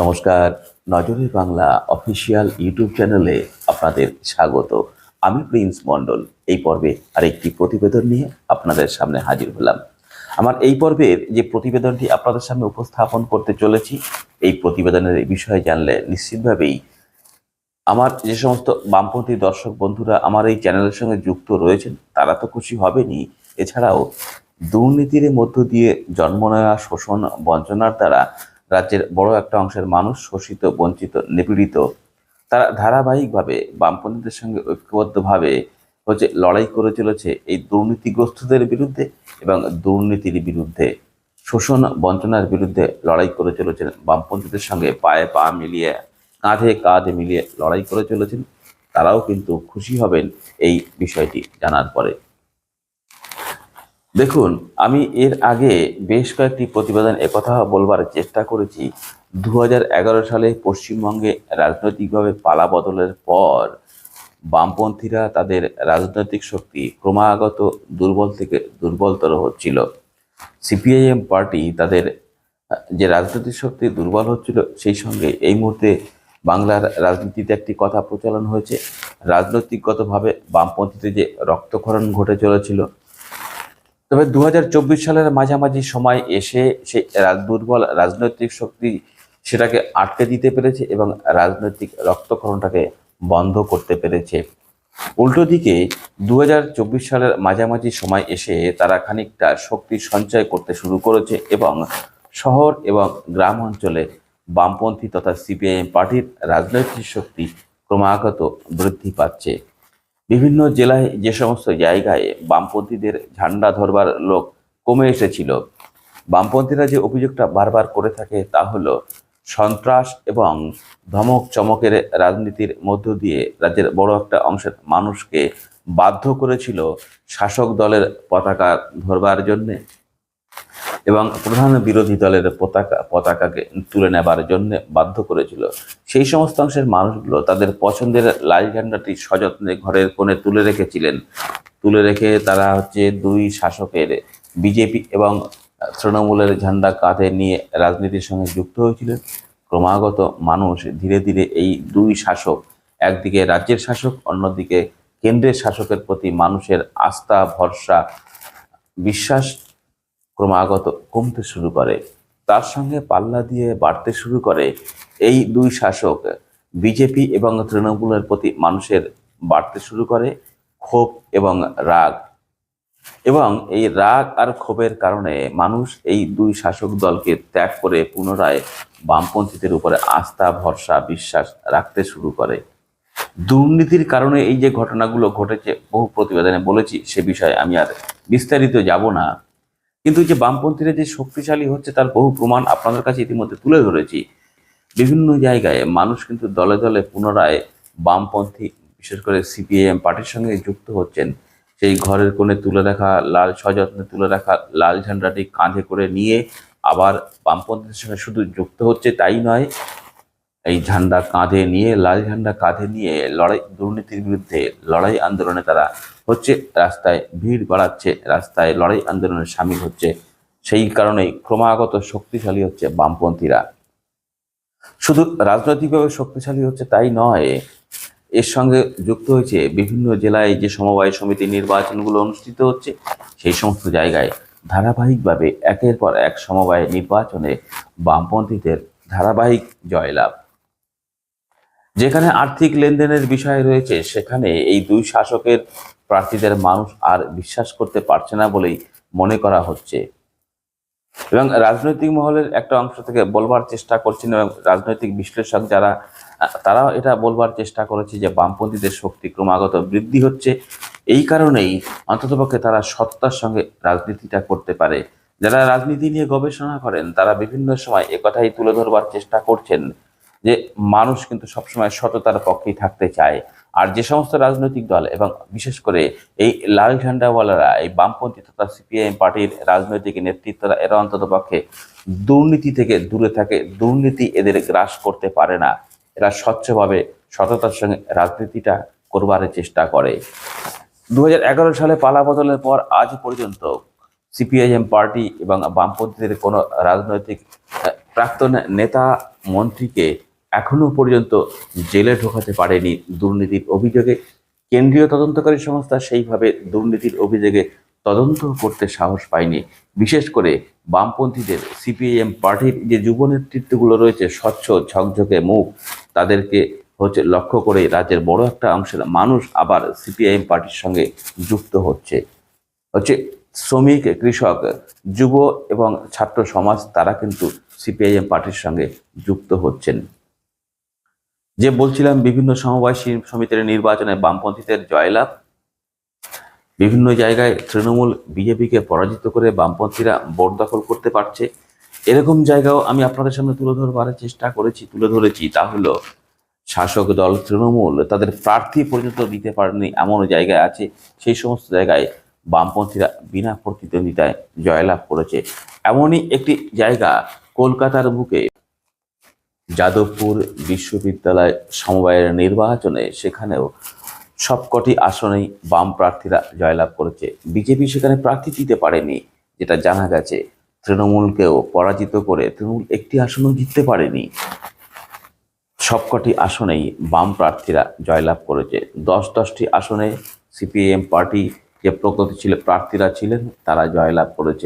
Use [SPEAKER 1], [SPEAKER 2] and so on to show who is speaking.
[SPEAKER 1] নমস্কার নজরের Bangla official YouTube চ্যানেলে আপনাদের স্বাগত। আমি প্রিন্স মণ্ডল। এই পর্বে আরেকটি প্রতিবেদন নিয়ে আপনাদের সামনে হাজির হলাম। আমার এই পর্বের যে প্রতিবেদনটি আপনাদের সামনে উপস্থাপন করতে চলেছি, এই প্রতিবেদনের বিষয়ে জানলে নিশ্চিতভাবেই আমার যে সমস্ত বামপন্থী দর্শক বন্ধুরা আমার এই চ্যানেলের সঙ্গে যুক্ত রয়েছেন, তারা তো খুশি হবেনি এছাড়াও দুর্নীতির মধ্য দিয়ে জন্ম নেওয়া, শোষণ, বঞ্চনার দ্বারা রাজ্যের বড় একটা অংশের মানুষ শোষিত, বঞ্চিত, নিপীড়িত, তারা ধারাবাহিকভাবে বামপন্থীদের সঙ্গে ঐক্যবদ্ধভাবে হচ্ছে লড়াই করে চলেছে এই দুর্নীতিগ্রস্তদের বিরুদ্ধে এবং দুর্নীতির বিরুদ্ধে, শোষণ বঞ্চনার বিরুদ্ধে লড়াই করে চলেছেন বামপন্থীদের সঙ্গে পায়ে পা মিলিয়ে, কাঁধে কাঁধ মিলিয়ে লড়াই করে চলেছেন। তারাও কিন্তু খুশি হবেন এই বিষয়টি জানার পরে। দেখুন, আমি এর আগে বেশ কয়েকটি প্রতিবেদন একথা বলবার চেষ্টা করেছি। দু হাজার এগারো সালে পশ্চিমবঙ্গে রাজনৈতিকভাবে পালা বদলের পর বামপন্থীরা তাদের রাজনৈতিক শক্তি ক্রমাগত দুর্বল থেকে দুর্বলতর হচ্ছিল। সিপিআইএম পার্টি তাদের, যে রাজনৈতিক শক্তি দুর্বল হচ্ছিল, সেই সঙ্গে এই মুহূর্তে বাংলার রাজনীতিতে একটি কথা প্রচলন হয়েছে। রাজনৈতিকগতভাবে বামপন্থীতে যে রক্তক্ষরণ ঘটে চলেছিল তবে দু হাজার চব্বিশ সালের মাঝামাঝি সময় এসে রা- দুর্বল রাজনৈতিক শক্তি সেটাকে আটকে দিতে পেরেছে এবং রাজনৈতিক রক্তক্ষরণটাকে বন্ধ করতে পেরেছে। উল্টো দিকে দু হাজার চব্বিশ সালের মাঝামাঝি সময় এসে তারা খানিকটা শক্তি সঞ্চয় করতে শুরু করেছে এবং শহর এবং গ্রাম অঞ্চলে বামপন্থী তথা সিপিআইএম পার্টির রাজনৈতিক শক্তি ক্রমাগত বৃদ্ধি পাচ্ছে। বিভিন্ন জেলায় যে সমস্ত জায়গায় বামপন্থীদের ঝান্ডা ধরবার লোক কমে এসেছিল। বামপন্থীরা যে অভিযোগটা বারবার করে থাকে তা হলো, সন্ত্রাস এবং ধমক চমকের রাজনীতির মধ্য দিয়ে রাজ্যের বড় একটা অংশের মানুষকে বাধ্য করেছিল শাসক দলের পতাকা ধরবার জন্যে। এবং প্রধান বিরোধী দলের পতাকা, পতাকাকে তুলে নেবার জন্য বাধ্য করেছিল। সেই সমস্ত অংশের মানুষগুলো তাদের পছন্দের লাল ঝান্ডাটি সযত্নে ঘরের কোণে তুলে রেখেছিলেন। তুলে রেখে তারা হচ্ছে দুই শাসকের, বিজেপি এবং তৃণমূলের ঝান্ডা কাঁধে নিয়ে রাজনীতির সঙ্গে যুক্ত হয়েছিলেন। ক্রমাগত মানুষ ধীরে ধীরে এই দুই শাসক, একদিকে রাজ্যের শাসক, অন্যদিকে কেন্দ্রের শাসকের প্রতি মানুষের আস্থা, ভরসা, বিশ্বাস ক্রমাগত কমতে শুরু করে। তার সঙ্গে পাল্লা দিয়ে বাড়তে শুরু করে। এই দুই শাসক বিজেপি এবং তৃণমূলের প্রতি মানুষের বাড়তে শুরু করে ক্ষোভ এবং রাগ। এবং এই রাগ আর ক্ষোভের কারণে মানুষ এই দুই শাসক দলকে ত্যাগ করে পুনরায় বামপন্থীদের উপরে আস্থা, ভরসা, বিশ্বাস রাখতে শুরু করে। দুর্নীতির কারণে এই যে ঘটনাগুলো ঘটেছে, বহু প্রতিবেদনে বলেছি সে বিষয়ে আমি আর বিস্তারিত যাব না। কিন্তু যে বামপন্থীরা যে শক্তিশালী হচ্ছে তার বহু প্রমাণ আপনাদের কাছে ইতিমধ্যে তুলে ধরেছি। বিভিন্ন জায়গায় মানুষ কিন্তু দলে দলে পুনরায় বামপন্থী, বিশেষ করে সিপিআইএম পার্টির সঙ্গে যুক্ত হচ্ছেন। সেই ঘরের কোণে তুলে রাখা, লাল সযত্নে তুলে রাখা, লাল ঝান্ডাটি কাঁধে করে নিয়ে আবার বামপন্থীদের সঙ্গে শুধু যুক্ত হচ্ছে তাই নয় এই ঝান্ডা কাঁধে নিয়ে, লাল ঝান্ডা কাঁধে নিয়ে লড়াই, দুর্নীতির বিরুদ্ধে লড়াই আন্দোলনে তারা হচ্ছে, রাস্তায় ভিড় বাড়াচ্ছে, রাস্তায় লড়াই আন্দোলনে সামিল হচ্ছে। সেই কারণেই ক্রমাগত শক্তিশালী হচ্ছে বামপন্থীরা। শুধু রাজনৈতিকভাবে শক্তিশালী হচ্ছে তাই নয়, এর সঙ্গে যুক্ত হয়েছে বিভিন্ন জেলায় যে সমবায় সমিতি নির্বাচনগুলো অনুষ্ঠিত হচ্ছে, সেই সমস্ত জায়গায় ধারাবাহিকভাবে একের পর এক সমবায় নির্বাচনে বামপন্থীদের ধারাবাহিক জয়লাভ। যেখানে আর্থিক লেনদেনের বিষয় রয়েছে, সেখানে এই দুই শাসকের প্রার্থীদের মানুষ আর বিশ্বাস করতে পারছে না বলেই মনে করা হচ্ছে। এবং রাজনৈতিক মহলের একটা অংশ থেকে বলবার চেষ্টা করছেন এবং রাজনৈতিক বিশ্লেষক যারা, তারাও এটা বলবার চেষ্টা করেছে যে বামপন্থীদের শক্তি ক্রমাগত বৃদ্ধি হচ্ছে। এই কারণেই অন্ততপক্ষে তারা সত্তার সঙ্গে রাজনীতিটা করতে পারে। যারা রাজনীতি নিয়ে গবেষণা করেন, তারা বিভিন্ন সময় একথাই তুলে ধরবার চেষ্টা করছেন যে মানুষ কিন্তু সবসময় সততার পক্ষেই থাকতে চায়। আর যে সমস্ত রাজনৈতিক দল এবং বিশেষ করে এই লাল ঝান্ডাওয়ালারা, এই বামপন্থী তথা সিপিআইএম পার্টির রাজনৈতিক নেতৃত্বরা, এরা অন্তত পক্ষে দুর্নীতি থেকে দূরে থাকে, দুর্নীতি এদের গ্রাস করতে পারে না। এরা স্বচ্ছভাবে সততার সঙ্গে রাজনীতিটা করবার চেষ্টা করে। দু হাজার এগারো সালে পালা বদলের পর আজ পর্যন্ত সিপিআইএম পার্টি এবং বামপন্থীদের কোনো রাজনৈতিক প্রাক্তন নেতা, মন্ত্রীকে এখনও পর্যন্ত জেলে ঢোকাতে পারেনি দুর্নীতির অভিযোগে। কেন্দ্রীয় তদন্তকারী সংস্থা সেইভাবে দুর্নীতির অভিযোগে তদন্ত করতে সাহস পায়নি। বিশেষ করে বামপন্থীদের সিপিআইএম পার্টির যে যুব নেতৃত্বগুলো রয়েছে, স্বচ্ছ, ঝকঝকে মুখ, তাদেরকে হচ্ছে লক্ষ্য করে রাজ্যের বড় একটা অংশের মানুষ আবার সিপিআইএম পার্টির সঙ্গে যুক্ত হচ্ছে। হচ্ছে শ্রমিক, কৃষক, যুব এবং ছাত্র সমাজ, তারা কিন্তু সিপিআইএম পার্টির সঙ্গে যুক্ত হচ্ছেন। যে বলছিলাম বিভিন্ন সমবায় সমিতির নির্বাচনে বামপন্থীদের জয়লাভ, বিভিন্ন জায়গায় তৃণমূল বিজেপিকে পরাজিত করে বামপন্থীরা ভোট দখল করতে পারছে। এরকম জায়গাও আমি আপনাদের সামনে তুলে ধরবার চেষ্টা করেছি, তুলে ধরেছি। তা হলো, শাসক দল তৃণমূল তাদের প্রার্থী পর্যন্ত দিতে পারেনি এমন জায়গায় আছে। সেই সমস্ত জায়গায় বামপন্থীরা বিনা প্রতিদ্বন্দ্বিতায় জয়লাভ করেছে। এমনই একটি জায়গা কলকাতার বুকে। যাদবপুর বিশ্ববিদ্যালয় সমবায়ের নির্বাচনে সেখানেও সবকটি আসনেই বাম প্রার্থীরা জয়লাভ করেছে। বিজেপি সেখানে প্রার্থী দিতে পারেনি, যেটা জানা গেছে। তৃণমূলকেও পরাজিত করে তৃণমূল একটি আসনও জিততে পারেনি। সবকটি আসনেই বাম প্রার্থীরা জয়লাভ করেছে। দশ দশটি আসনে সিপিএম পার্টি যে প্রগতিশীল প্রার্থীরা ছিলেন, তারা জয়লাভ করেছে।